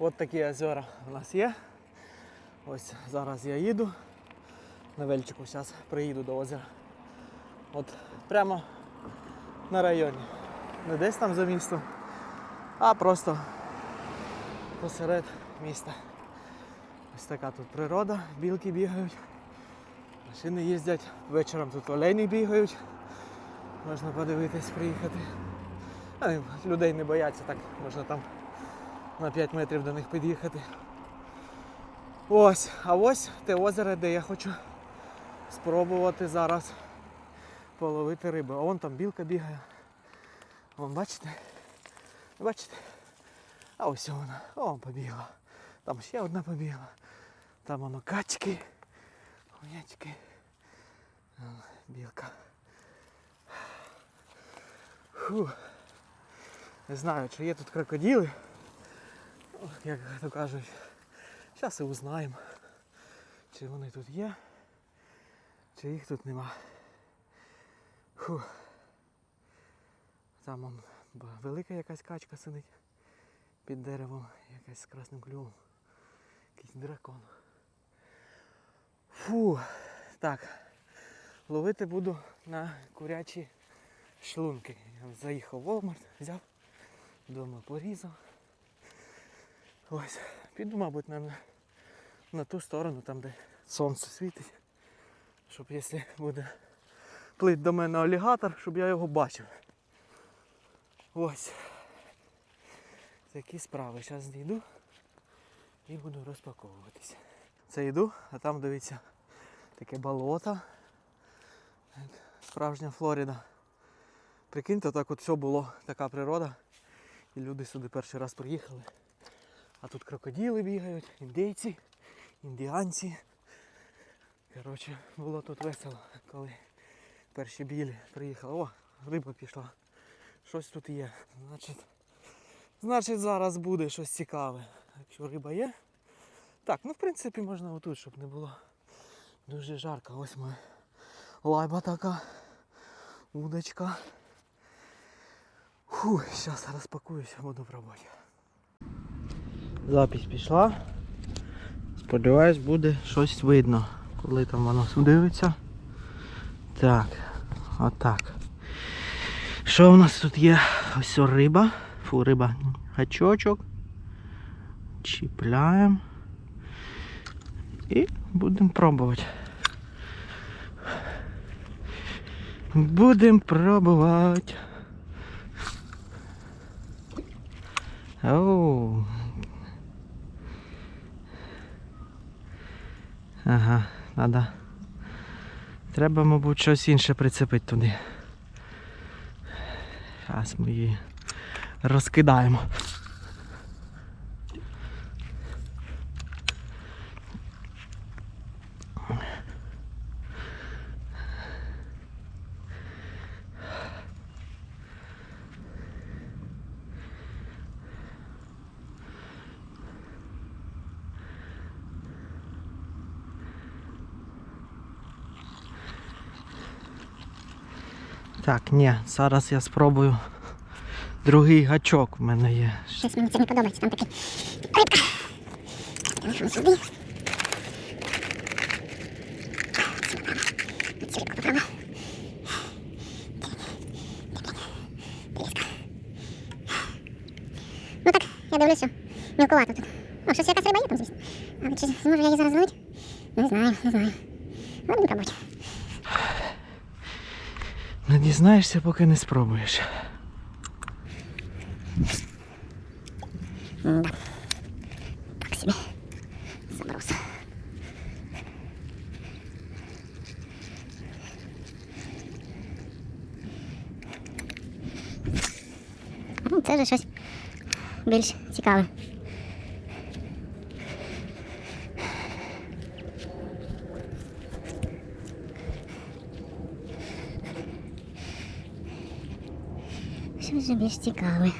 От такі озера у нас є. Ось зараз я їду на Вельчику, зараз приїду до озера. От прямо на районі. Не десь там за містом, а просто посеред міста. Ось така тут природа, білки бігають, машини їздять, вечором тут олені бігають. Можна подивитись, приїхати. А, людей не бояться, так можна там на 5 метрів до них під'їхати. Ось, а ось те озеро, де я хочу спробувати зараз половити рибу. А вон там білка бігає. Вон бачите? Бачите? А ось вона. О, побігла. Там ще одна побігла. Там воно качки. Хуячки. Білка. Фу. Не знаю, чи є тут крокодили. Як то кажуть. Зараз і узнаємо, чи вони тут є, чи їх тут нема. Фу. Там он, велика якась качка сидить під деревом, якась з красним клювом. Якийсь дракон. Фу. Так. Ловити буду на курячі шлунки. Я заїхав в Walmart, взяв, вдома порізав. Ось. Піду, мабуть, на, на ту сторону, там де сонце світить. Щоб якщо буде плить до мене алігатор, щоб я його бачив. Ось. Такі справи. Зараз йду і буду розпаковуватися. Це йду, а там дивіться таке болото. Справжня Флорида. Прикиньте, так от все було, така природа. І люди сюди перший раз приїхали. А тут крокодили бігають, індейці, індіанці. Коротше, було тут весело, коли перші білі приїхали. О, риба пішла. Щось тут є. Значить, значить зараз буде щось цікаве. Якщо риба є. Так, ну в принципі можна отут, щоб не було дуже жарко. Ось моя лайба така. Удочка. Фу, зараз розпакуюся, буду пробувати. Запись пішла. Сподіваюсь, буде щось видно, коли там воно дивиться. Так, отак. Що у нас тут є? Ось риба. Фу, риба. Гачочок. Чіпляємо. І будемо пробувати. Будемо пробувати. Оу. Ага, треба. Треба, мабуть, щось інше прицепити туди. Зараз ми її розкидаємо. Так, ні, зараз я спробую. Другий гачок в мене є. Щось мені це не подобається. Там такий рибка. Телефон сюди. Ну так, я дивлюся. Мілкувато тут. О, щось якась риба є там, звісно. Але чи зможу я її зараз зловити? Не знаю, не знаю. Ну, Будемо. Дізнаєшся, поки не спробуєш. Так себе. Заброс. Це вже щось більш цікаве. собі стікали.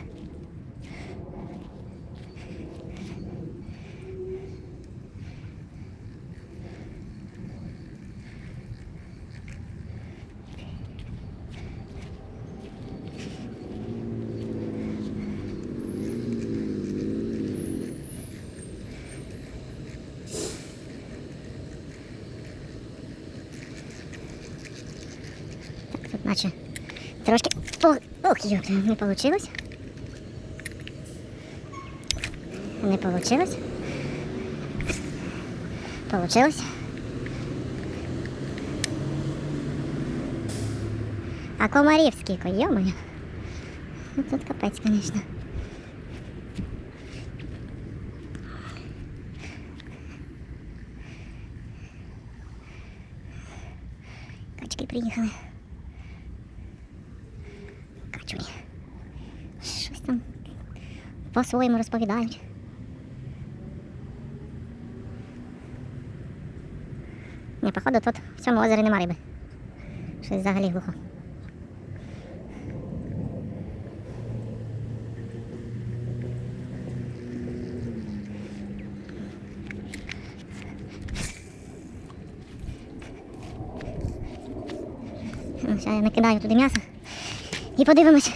Наче трошки Ох, йоп, не вийшло. Не вийшло. Получилось. А комарів скільки, йомаю. Ну тут капець, звісно. Качки приїхали. Качуні. Щось там по-своєму розповідають. Ні, походу тут в цьому озері нема риби. Щось взагалі глухо. Ну, Зараз я накидаю туди м'ясо і подивимось.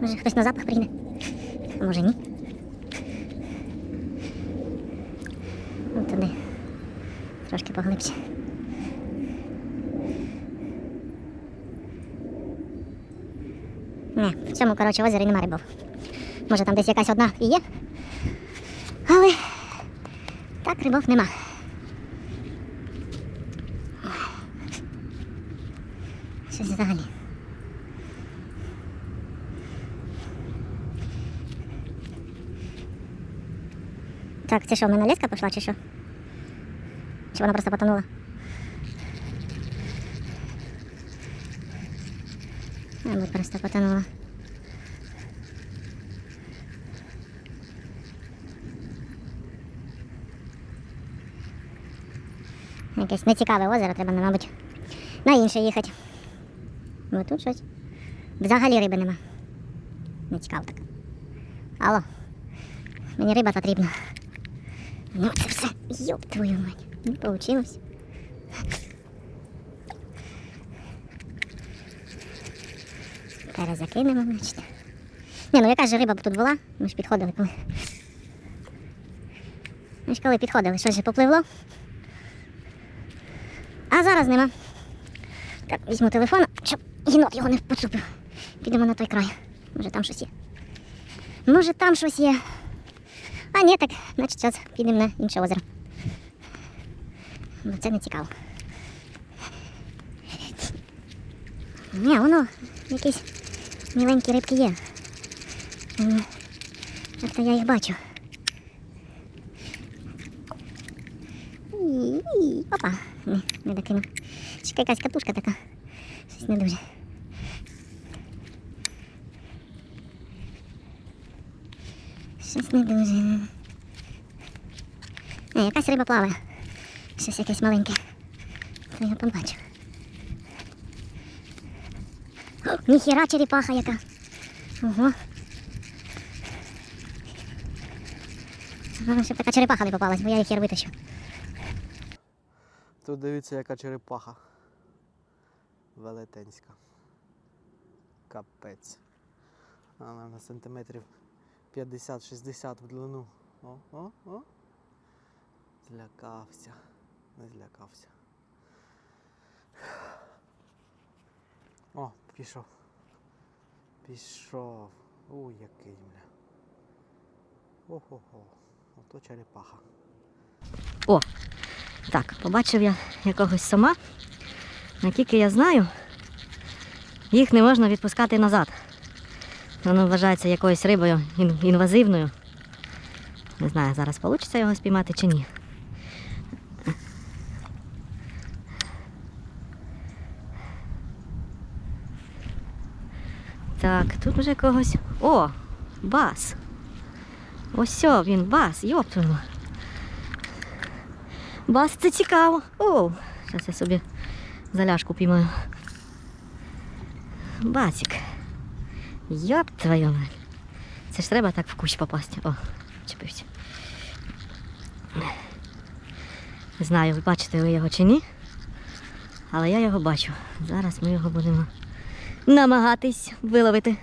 Може хтось на запах прийде. А може ні. Ну, туди. Трошки поглибше. Не, в цьому, коротше, озері нема рибов. Може там десь якась одна і є. Але так рибов нема. Щось взагалі. Так, це що, в мене леска пішла чи що? Вона просто потонула? Мабуть, просто потонула. Якесь нецікаве озеро, треба, мабуть, на інше їхати. Бо тут щось. Взагалі риби нема. Не цікаво так. Алло. Мені риба потрібна. Ну це все. Йоп твою мать. Не получилось. Перезакинемо, значить. Ні, ну яка ж риба б тут була? Ми ж підходили коли. Ми ж коли підходили, щось же попливло. А зараз нема. Так, візьму телефон, щоб єнот його не поцупив. Підемо на той край. Може там щось є. Може там щось є. А ні, так, значить зараз підемо на інше озеро. Бо це не цікаво. Ні, воно якісь міленькі рибки є. Ем, Як-то я їх бачу. І-і-і, Опа, ні, не докинув. Ще якась катушка така. Щось не дуже. Щось не дуже. Не, якась риба плаває. Щось якесь маленьке. То я побачив. Ніхіра черепаха яка. Ого. Щоб така черепаха не попалась, бо я їх витащу. Тут дивіться, яка черепаха. Велетенська. Капець. Вона на сантиметрів 50-60 в длину. О, о, о. Злякався. Не злякався. О, пішов. Пішов. Ой, який бля. Ого-го. Ото черепаха. О, так, побачив я якогось сома. Наскільки я знаю, їх не можна відпускати назад. Воно вважається якоюсь рибою інвазивною. Не знаю, зараз вийде його спіймати чи ні. Так, тут вже когось. О, бас. Ось він бас, йоп. Бас, це цікаво. О, зараз я собі заляшку піймаю. Басик. Йоп твою мать. Це ж треба так в кущ попасти. О, чепився. Не знаю, ви бачите ви його чи ні. Але я його бачу. Зараз ми його будемо намагатись виловити.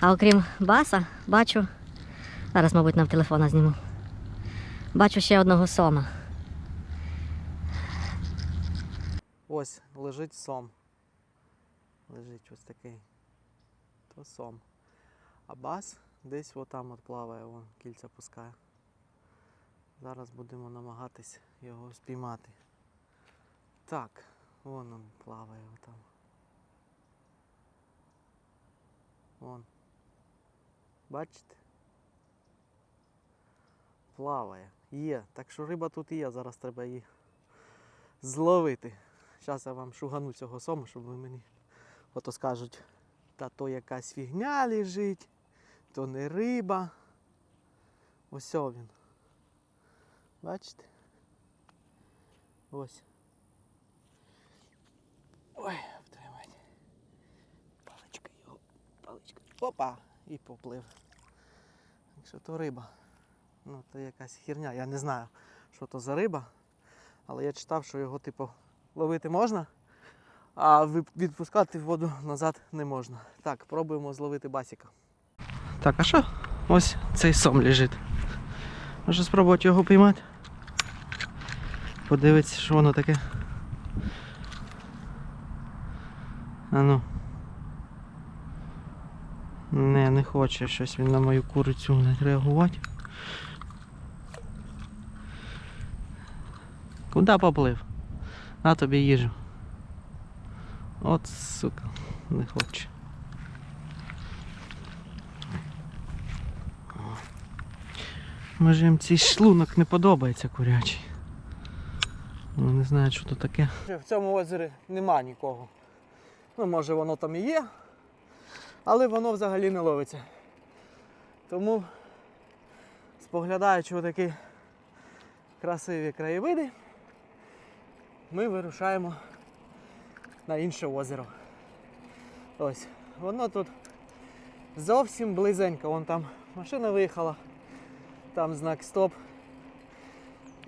А окрім баса, бачу. Зараз, мабуть, на телефона зніму. Бачу ще одного сома. Ось лежить сом. Лежить ось такий. То сом. А бас десь отам от плаває, вон кільця пускає. Зараз будемо намагатись його спіймати. Так, вон он плаває отам. Вон. Бачите? Плаває. Є. Так що риба тут є, зараз треба її зловити. Зараз я вам шугану цього сому, щоб ви мені ото скажуть, та то якась фігня лежить, то не риба. Ось він. Бачите? Ось. Ой, втримайте. Паличка його. Паличка. Опа! І поплив. Якщо то риба. Ну, то якась херня. Я не знаю, що то за риба. Але я читав, що його, типу, ловити можна, а відпускати в воду назад не можна. Так, пробуємо зловити басіка. Так, а що? Ось цей сом лежить. Може спробувати його піймати? Подивитися, що воно таке. А ну. Не, не хоче щось він на мою курицю не реагувати. Куди поплив? На тобі їжу. От сука, не хоче. Може їм цей шлунок не подобається курячий. Ну, не знаю, що то таке. В цьому озері нема нікого. Ну, може воно там і є, але воно взагалі не ловиться. Тому, споглядаючи отакі красиві краєвиди, ми вирушаємо на інше озеро. Ось, воно тут зовсім близенько. Вон там машина виїхала, там знак стоп.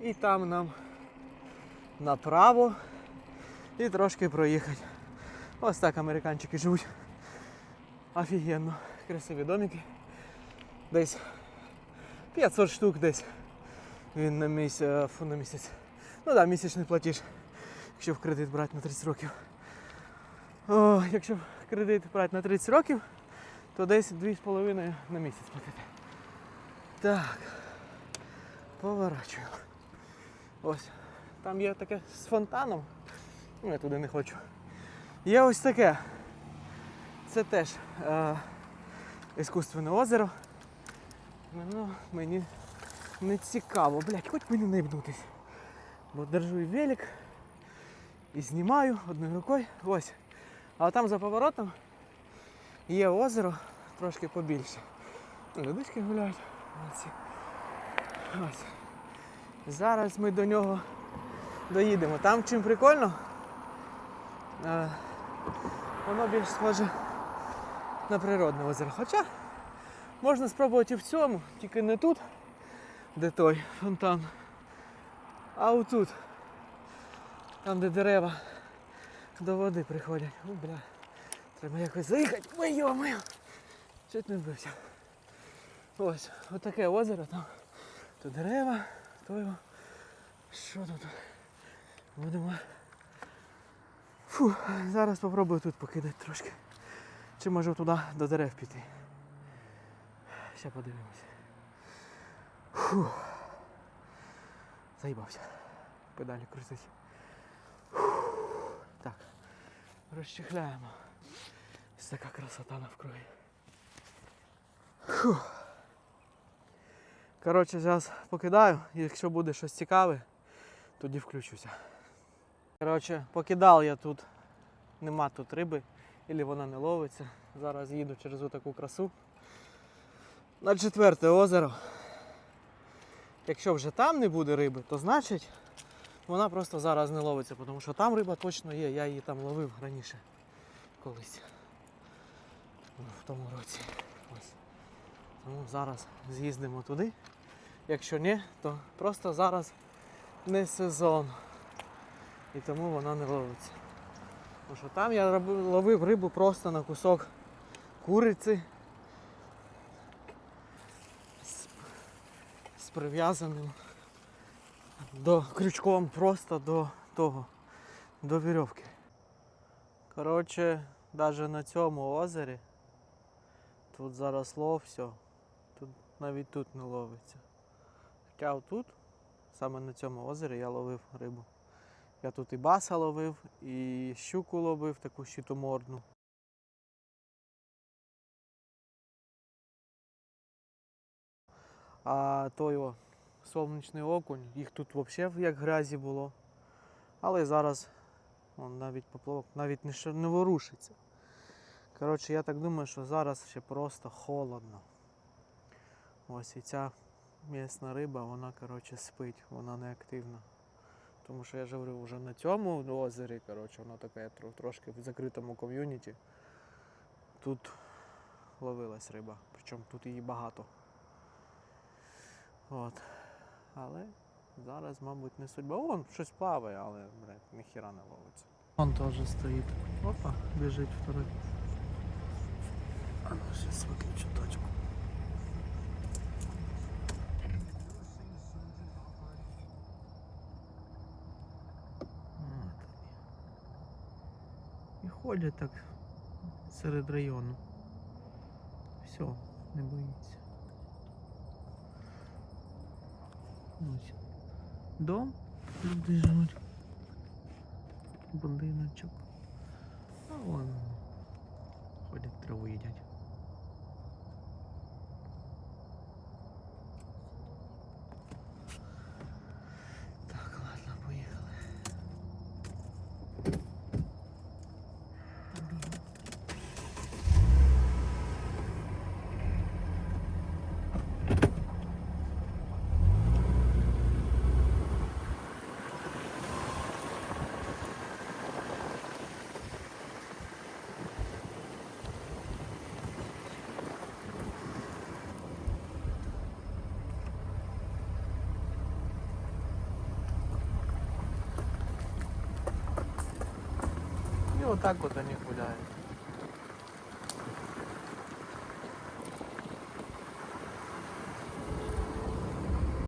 І там нам направо і трошки проїхати. Ось так американчики живуть. Офігенно. Красиві домики. Десь 500 штук десь. Він на місяць, фу, на місяць. Ну да, місячний платіж, якщо в кредит брати на 30 років. О, якщо в кредит брати на 30 років, то десь 2,5 на місяць платити. Так. Поворачуємо. Ось. Там є таке з фонтаном. Ну, я туди не хочу. Є ось таке. Це теж е, іскусственне озеро. Ну, мені не цікаво, блядь, хоч мені не бнутись. Бо держу і велик і знімаю одною рукою. Ось. А там за поворотом є озеро трошки побільше. Людички гуляють. Молодці. Ось. Зараз ми до нього доїдемо. Там чим прикольно, е, воно більш схоже на природне озеро. Хоча можна спробувати і в цьому, тільки не тут, де той фонтан, а отут, там де дерева до води приходять. О, бля. Треба якось заїхати. Ой, йо-моє! Чуть не вбився. Ось, отаке озеро там. То дерева, то його. Що тут? Будемо. Фу, зараз спробую тут покидати трошки. Чи може туди до дерев піти. Ще подивимося. Фу. Заїбався. Педалі крутить. Так. Розчехляємо. Ось така красота навкруги. Фу. Коротше, зараз покидаю, якщо буде щось цікаве, тоді включуся. Коротше, покидав я тут, нема тут риби, або вона не ловиться. Зараз їду через таку красу. На четверте озеро. Якщо вже там не буде риби, то значить вона просто зараз не ловиться, тому що там риба точно є, я її там ловив раніше колись. Ну, В тому році. Ось. Тому зараз з'їздимо туди. Якщо ні, то просто зараз не сезон. І тому вона не ловиться. Тому що там я ловив рибу просто на кусок куриці з, з прив'язаним до крючком просто до того, до вірьовки. Коротше, навіть на цьому озері тут заросло все. Тут навіть тут не ловиться. Хоча отут, саме на цьому озері, я ловив рибу. Я тут і баса ловив, і щуку ловив, таку щитомордну. А той о, сонячний окунь, їх тут взагалі як грязі було. Але зараз он, навіть поплавок навіть не, не ворушиться. Коротше, я так думаю, що зараз ще просто холодно. Ось і ця місна риба, вона коротше, спить, вона не активна. Тому що я ж говорю, вже на цьому озері, коротше, воно таке трошки в закритому ком'юніті. Тут ловилась риба, причому тут її багато. От. Але зараз, мабуть, не судьба. Вон щось плаває, але блядь, ніхіра не ловиться. Вон теж стоїть. Опа, біжить второй. А ну зараз виключу точку. Ходять так серед району. Все, не боїться. Ось. Дом, люди живуть. Будиночок. А вон ходять траву їдять. Отак от вони гуляють.